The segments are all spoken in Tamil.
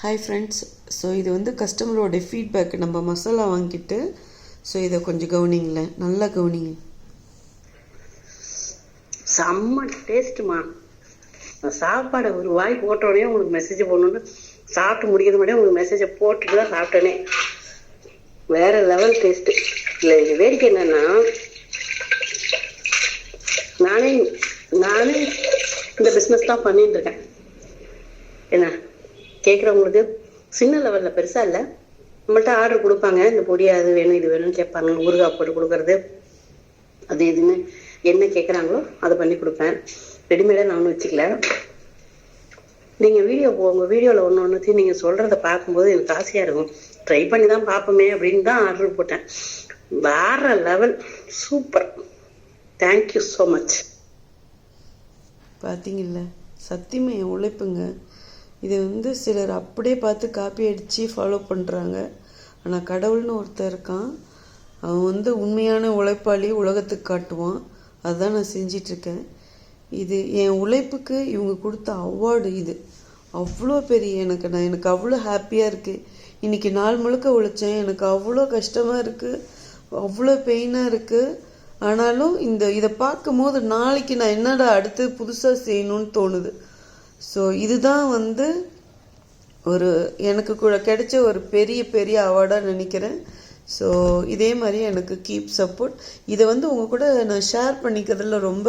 ஹாய் ஃப்ரெண்ட்ஸ் ஸோ இது வந்து கஸ்டமரோட ஃபீட்பேக் நம்ம மசாலா வாங்கிட்டு ஸோ இதை கொஞ்சம் கவனிங்கள நல்லா கவனிங்க. செம்ம டேஸ்ட்டுமா சாப்பாடை ஒரு வாய் போட்டோடனே உங்களுக்கு மெசேஜ் போடணுன்னு சாப்பிட்டு முடிக்கிறது முன்னாடியே உங்களுக்கு மெசேஜை போட்டுட்டு தான் சாப்பிட்டேனே. வேற லெவல் டேஸ்ட்டு இல்லை இது வேடிக்கை என்னன்னா நானே நானே இந்த பிஸ்னஸ் தான் பண்ணிட்டு இருக்கேன். என்ன? கேட்குறவங்களுக்கு சின்ன லெவலில் பெருசாக இல்லை. நம்மள்ட்ட ஆர்டர் கொடுப்பாங்க. இந்த பொடி அது வேணும் இது வேணும்னு கேட்பாங்க. ஊறுகாய் போட்டு கொடுக்கறது. அது இதுன்னு என்ன கேட்குறாங்களோ அதை பண்ணி கொடுப்பேன். ரெடிமேடாக நானும் வச்சுக்கல. நீங்கள் வீடியோ உங்கள் வீடியோவில் ஒன்று ஒன்றுத்தையும் நீங்கள் சொல்கிறத பார்க்கும்போது எனக்கு ஆசையாக இருக்கும். ட்ரை பண்ணி தான் பார்ப்போமே அப்படின்னு தான் ஆர்டர் போட்டேன். வேற level super thank you so much பார்த்தீங்கல்ல சத்தியமே உழைப்புங்க. இதை வந்து சிலர் அப்படியே பார்த்து காப்பி அடித்து ஃபாலோ பண்ணுறாங்க ஆனால் கடவுள்னு ஒருத்தர் இருக்கான். அவன் வந்து உண்மையான உழைப்பாளி உலகத்துக்கு காட்டுவான். அதுதான் நான் செஞ்சிட்ருக்கேன். இது என் உழைப்புக்கு இவங்க கொடுத்த அவார்டு இது. அவ்வளோ பெரிய எனக்கு நான் எனக்கு அவ்வளோ ஹாப்பியாக இருக்குது இன்றைக்கி நாள் முழுக்க உழைச்சேன். எனக்கு அவ்வளோ கஷ்டமாக இருக்குது அவ்வளோ பெயினாக இருக்குது ஆனாலும் இந்த இதை பார்க்கும்போது நாளைக்கு நான் என்னடா அடுத்து புதுசாக செய்யணும்னு தோணுது. ஸோ இதுதான் வந்து ஒரு எனக்கு கூட கிடைச்ச ஒரு பெரிய பெரிய அவார்டாக நினைக்கிறேன். ஸோ இதே மாதிரி எனக்கு கீப் சப்போர்ட் இதை வந்து உங்கள் கூட நான் ஷேர் பண்ணிக்கிறதுல ரொம்ப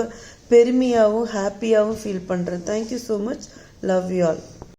பெருமையாகவும் ஹாப்பியாகவும் ஃபீல் பண்ணுறேன் thank you so much love you all